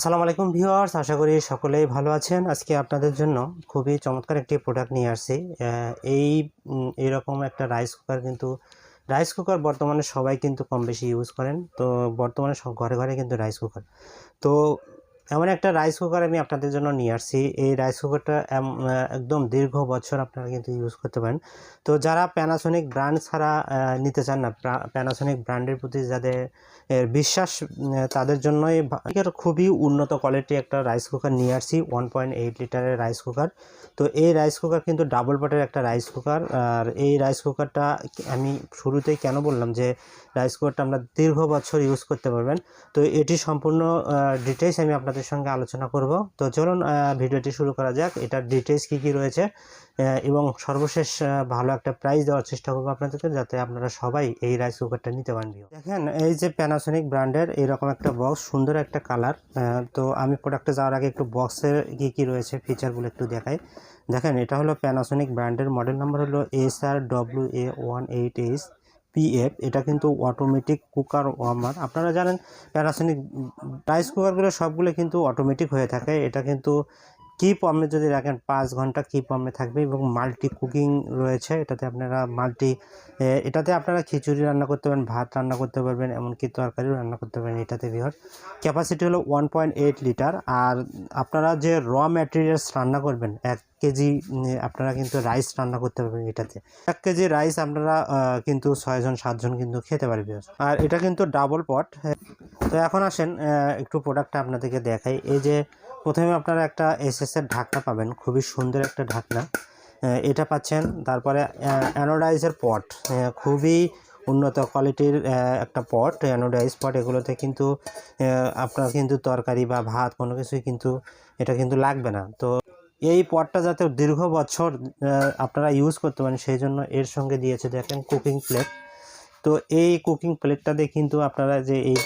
আসসালামু আলাইকুম ভিউয়ার্স, আশা করি সকলেই ভালো আছেন। আজকে আপনাদের জন্য খুবই চমৎকার একটি প্রোডাক্ট নিয়ে আসছি। এই এরকম একটা রাইস কুকার কিন্তু রাইস কুকার বর্তমানে সবাই কিন্তু কম বেশি ইউজ করেন। তো বর্তমানে সব ঘরে ঘরে কিন্তু রাইস কুকার তো এমন একটা রাইস কুকার আমি আপনাদের জন্য নিয়ে আসছি। এই রাইস কুকারটা একদম দীর্ঘ বছর আপনারা কিন্তু ইউজ করতে পারেন। তো যারা প্যানাসোনিক ব্র্যান্ড ছাড়া নিতে চান না প্যানাসোনিক ব্র্যান্ডের প্রতি যাদের বিশ্বাস তাদের জন্যই খুবই উন্নত কোয়ালিটি একটা রাইস কুকার নিয়ে আসছি ওয়ান পয়েন্ট এইট লিটারের রাইস কুকার তো এই রাইস কুকার কিন্তু ডাবল পাটের একটা রাইস কুকার আর এই রাইস কুকারটা আমি শুরুতেই কেন বললাম যে রাইস কুকারটা আমরা দীর্ঘ বছর ইউজ করতে পারবেন। তো এটি সম্পূর্ণ ডিটেলস আমি আপনাদের সঙ্গে আলোচনা করব। তো চলুন ভিডিওটি শুরু করা যাক। এটার ডিটেলস কী কী রয়েছে? এবং সর্বশেষ ভালো একটা প্রাইস দেওয়ার চেষ্টা করব আপনাদেরকে যাতে আপনারা সবাই এই রাইস কুকারটা নিতে পারেন। দেখেন, এই যে প্যানাসোনিক ব্র্যান্ডের এরকম একটা বক্স সুন্দর একটা কালার তো আমি প্রোডাক্টে যাওয়ার আগে একটু বক্সের কী কী রয়েছে ফিচারগুলো একটু দেখাই। দেখেন, এটা হলো প্যানাসোনিক ব্র্যান্ডের মডেল নাম্বার হলো S R W A one eight H PF এটা কিন্তু অটোমেটিক কুকার ওয়ার্মার আপনারা জানেন, প্যারাসনিক রাইস কুকারগুলো সবগুলো কিন্তু অটোমেটিক হয়ে থাকে। এটা কিন্তু কি পমে যদি রাখেন পাঁচ ঘণ্টা কি পমে থাকবে এবং মাল্টি কুকিং রয়েছে, এটাতে আপনারা মাল্টি এটাতে আপনারা খিচুড়ি রান্না করতে পারবেন, ভাত রান্না করতে পারবেন, এমনকি তরকারিও রান্না করতে পারবেন এটাতে বিহার ক্যাপাসিটি হলো ওয়ান পয়েন্ট এইট লিটার আর আপনারা যে র ম্যাটেরিয়ালস রান্না করবেন, এক কেজি আপনারা কিন্তু রাইস রান্না করতে পারবেন এটাতে। এক কেজি রাইস আপনারা কিন্তু ছয়জন সাতজন কিন্তু খেতে পারবে আর এটা কিন্তু ডাবল পট তো এখন আসেন একটু প্রোডাক্টটা আপনাদেরকে দেখাই। এই যে প্রথমে আপনারা একটা এসএস এর ঢাকনা পাবেন, খুবই সুন্দর একটা ঢাকনা। এটা পাচ্ছেন, তারপরে অ্যানোডাইজের পট খুবই উন্নত কোয়ালিটির একটা পট অ্যানোডাইজ পট এগুলোতে কিন্তু আপনার কিন্তু তরকারি বা ভাত কোনো কিছুই কিন্তু এটা কিন্তু লাগবে না। তো এই পটটা যাতে দীর্ঘ বছর আপনারা ইউজ করতে পারেন, সেই জন্য এর সঙ্গে দিয়েছে দেখেন কুকিং প্লেট তো এই কুকিং প্লেটটা দিয়ে কিন্তু আপনারা যে এই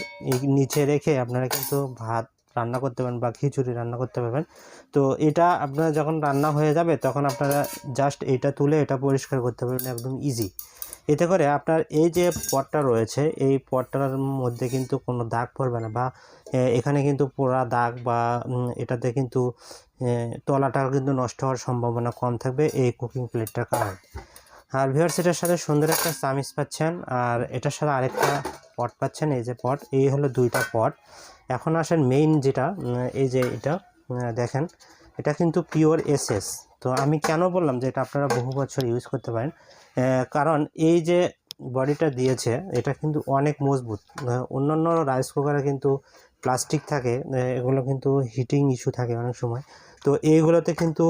নিচে রেখে আপনারা কিন্তু ভাত রান্না করতে পারেন বা খিচুড়ি রান্না করতে পারবেন। তো এটা আপনারা যখন রান্না হয়ে যাবে, তখন আপনারা জাস্ট এটা তুলে এটা পরিষ্কার করতে পারবেন একদম ইজি এতে করে আপনার এই যে পটটা রয়েছে, এই পটটার মধ্যে কিন্তু কোনো দাগ পড়বে না বা এখানে কিন্তু পোড়া দাগ বা এটাতে কিন্তু তলাটা কিন্তু নষ্ট হওয়ার সম্ভাবনা কম থাকবে এই কুকিং প্লেটটার কারণে। আর ভিউয়ার্স এটার সাথে সুন্দর একটা চামিচ পাচ্ছেন, আর এটার সাথে আরেকটা পট পাচ্ছেন, এই যে পট এই হলো দুইটা পট এখন আসেন মেইন যেটা এই যে এটা দেখেন, এটা কিন্তু পিওর এসএস তো আমি কেন বললাম যে এটা আপনারা বহু বছর ইউজ করতে পারেন? কারণ এই যে বডিটা দিয়েছে, এটা কিন্তু অনেক মজবুত। অন্যান্য রাইস কুকারে কিন্তু প্লাস্টিক থাকে এগুলো কিন্তু হিটিং ইস্যু থাকে অনেক সময়। তো এইগুলোতে কিন্তু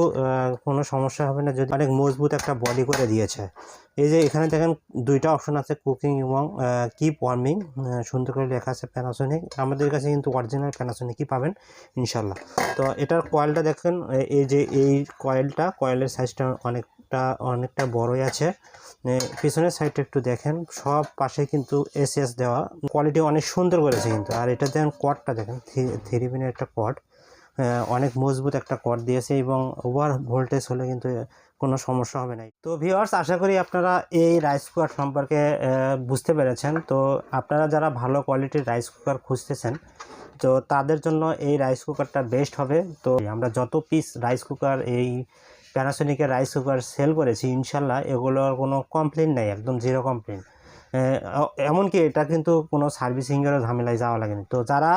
কোনো সমস্যা হবে না যদি অনেক মজবুত একটা বডি করে দিয়েছে। এই যে এখানে দেখেন দুইটা অপশন আছে কুকিং এবং কিপ ওয়ার্মিং সুন্দর করে লেখা আছে প্যানাসোনিক আমাদের কাছে কিন্তু অরিজিনাল প্যানাসোনিকই পাবেন ইনশাল্লাহ তো এটার কয়েলটা দেখেন এই যে এই কয়েলটা কয়েলের সাইজটা অনেকটা অনেকটা বড়ই আছে। পিছনের সাইডটা একটু দেখেন। সব পাশে কিন্তু এসএস দেওয়া। কোয়ালিটি অনেক সুন্দর করেছে কিন্তু। আর এটা দেখেন কটটা দেখেন। থ্রি পিনের একটা কট অনেক মজবুত একটা কট দিয়েছে এবং ওভার ভোল্টেজ হলে কিন্তু কোনো সমস্যা হবে না। তো ভিওয়ার্স আশা করি আপনারা এই রাইস কুকার সম্পর্কে বুঝতে পেরেছেন। তো আপনারা যারা ভালো কোয়ালিটির রাইস কুকার খুঁজতেছেন, তো তাদের জন্য এই রাইস কুকারটা বেস্ট হবে। তো আমরা যত পিস রাইস কুকার এই প্যানাসোনিকের রাইস কুকার সেল করেছি, ইনশাল্লাহ এগুলোর কোনো কমপ্লেন নেই, একদম জিরো কমপ্লেন এমনকি এটা কিন্তু কোনো সার্ভিসিংয়েরও ঝামেলায় যাওয়া লাগেনি। তো যারা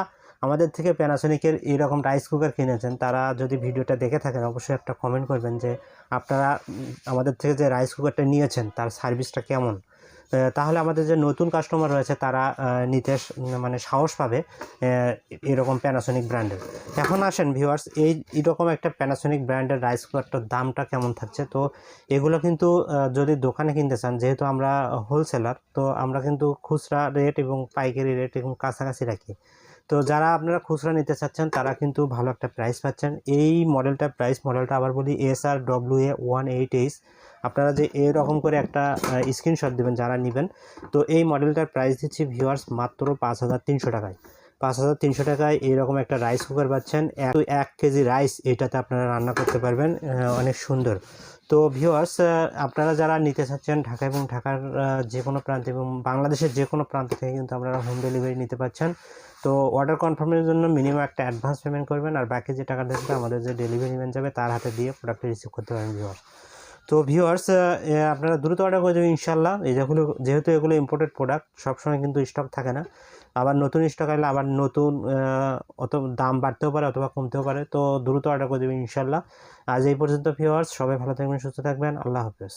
আমাদের থেকে প্যানাসোনিকের এরকম রাইস কুকার কিনেছেন, তারা যদি ভিডিওটা দেখে থাকেন, অবশ্যই একটা কমেন্ট করবেন যে, আপনারা আমাদের থেকে যে রাইস কুকারটা নিয়েছেন, তার সার্ভিসটা কেমন? তাহলে আমাদের যে নতুন কাস্টমার রয়েছে, তারা নিতে মানে সাহস পাবে এরকম প্যানাসনিক ব্র্যান্ডের এখন আসেন ভিউয়ার্স এই এরকম একটা প্যানাসনিক ব্র্যান্ডের রাইস কুকারটার দামটা কেমন থাকছে? তো এগুলো কিন্তু যদি দোকানে কিনতে চান, যেহেতু আমরা হোলসেলার তো আমরা কিন্তু খুচরা রেট এবং পাইকারি রেট এবং কাছাকাছি রাখি। তো যারা আপনারা খুচরা নিতে চাচ্ছেন, তারা কিন্তু ভালো একটা প্রাইস পাচ্ছেন। এই মডেলটা প্রাইস মডেলটা আবার বলি S R W A one eight H আপনারা যে এরকম করে একটা স্ক্রিনশট দেবেন যারা নেবেন। তো এই মডেলটার প্রাইস দিচ্ছি ভিউয়ার্স মাত্র পাঁচ হাজার তিনশো টাকায়। পাঁচ হাজার তিনশো টাকায় এইরকম একটা রাইস কুকার পাচ্ছেন। এক এক কেজি রাইস এটাতে আপনারা রান্না করতে পারবেন অনেক সুন্দর। তো ভিউয়ার্স আপনারা যারা নিতে চাচ্ছেন ঢাকা এবং ঢাকার যে কোনো প্রান্তে এবং বাংলাদেশের যে কোনো প্রান্ত থেকে কিন্তু আপনারা হোম ডেলিভারি নিতে পারছেন তো অর্ডার কনফার্মের জন্য মিনিমাম একটা অ্যাডভান্স পেমেন্ট করবেন আর বাকি যে টাকা থাকবে আমাদের যে ডেলিভারি ম্যান যাবে তার হাতে দিয়ে প্রোডাক্টটি রিসিভ করতে পারেন ভিউয়ার্স তো ভিউয়ার্স আপনারা দ্রুত অর্ডার করে দেবেন ইনশাল্লাহ এই যেগুলো যেহেতু এগুলো ইম্পোর্টেড প্রোডাক্ট সবসময় কিন্তু স্টক থাকে না। আবার নতুন স্টক আসলে আবার নতুন অত দাম বাড়তেও পারে অথবা কমতেও পারে। তো দ্রুত অর্ডার করে দেবেন ইনশাল্লাহ আজ এই পর্যন্ত ভিউয়ার্স সবাই ভালো থাকবেন, সুস্থ থাকবেন। আল্লাহ হাফেজ।